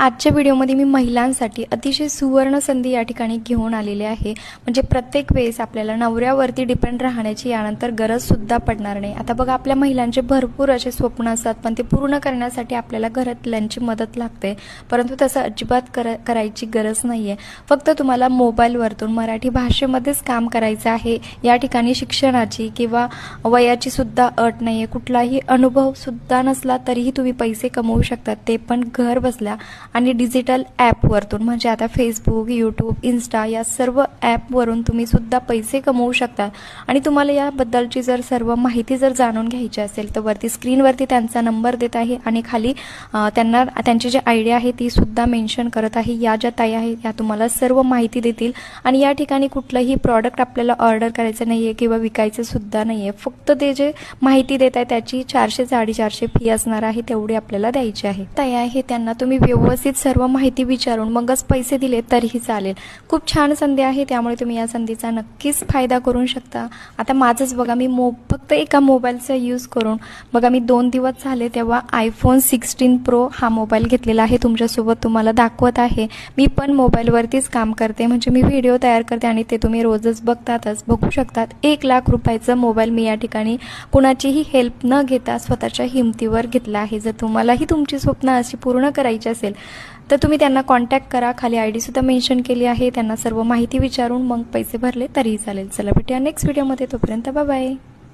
आजच्या व्हिडिओमध्ये मी महिलांसाठी अतिशय सुवर्ण संधी या ठिकाणी घेऊन आलेली आहे. म्हणजे प्रत्येक वेळेस आपल्याला नवऱ्यावरती डिपेंड राहण्याची यानंतर गरजसुद्धा पडणार नाही. आता बघा आपल्या महिलांचे भरपूर असे स्वप्न असतात पण ते पूर्ण करण्यासाठी आपल्याला घरातल्यांची मदत लागते. परंतु तसं अजिबात कर करायची गरज नाही आहे फक्त तुम्हाला मोबाईलवरतून मराठी भाषेमध्येच काम करायचं आहे या ठिकाणी शिक्षणाची किंवा वयाची सुद्धा अट नाही आहे कुठलाही अनुभवसुद्धा नसला तरीही तुम्ही पैसे कमवू शकतात ते पण घर बसल्या. आणि डिजिटल ॲपवरतून म्हणजे आता फेसबुक यूट्यूब इन्स्टा या सर्व ॲपवरून तुम्ही सुद्धा पैसे कमवू शकता. आणि तुम्हाला याबद्दलची जर सर्व माहिती जर जाणून घ्यायची असेल तर वरती स्क्रीनवरती त्यांचा नंबर देत आहे आणि खाली त्यांना त्यांची जी आयडिया आहे ती सुद्धा मेन्शन करत आहे. या ज्या ताई आहेत या तुम्हाला सर्व माहिती देतील. आणि या ठिकाणी कुठलंही प्रॉडक्ट आपल्याला ऑर्डर करायचं नाही आहे किंवा विकायचं सुद्धा नाही आहे फक्त ते जे माहिती देत आहे त्याची चारशे साडेचारशे फी असणार आहे तेवढी आपल्याला द्यायची आहे. ताई आहे त्यांना तुम्ही व्यवस्थित सर्व माहिती विचारून मगच पैसे दिले तरीही चालेल. खूप छान संधी आहे त्यामुळे तुम्ही या संधीचा नक्कीच फायदा करू शकता. आता माझंच बघा मी मो फक्त एका मोबाईलचा यूज करून बघा मी दोन दिवस झाले तेव्हा आयफोन सिक्स्टीन प्रो हा मोबाईल घेतलेला आहे तुमच्यासोबत तुम्हाला दाखवत आहे. मी पण मोबाईलवरतीच काम करते म्हणजे मी व्हिडिओ तयार करते आणि ते तुम्ही रोजच बघतातच बघू शकतात. एक लाख रुपयाचं मोबाईल मी या ठिकाणी कुणाचीही हेल्प न घेता स्वतःच्या हिमतीवर घेतला आहे. जर तुम्हालाही तुमची स्वप्न अशी पूर्ण करायची असेल तर तुम्ही त्यांना कॉन्टॅक्ट करा. खाली आय डीसुद्धा मेन्शन केली आहे. त्यांना सर्व माहिती विचारून मग पैसे भरले तरीही चालेल. चला भेटूया नेक्स्ट व्हिडिओमध्ये तोपर्यंत बाय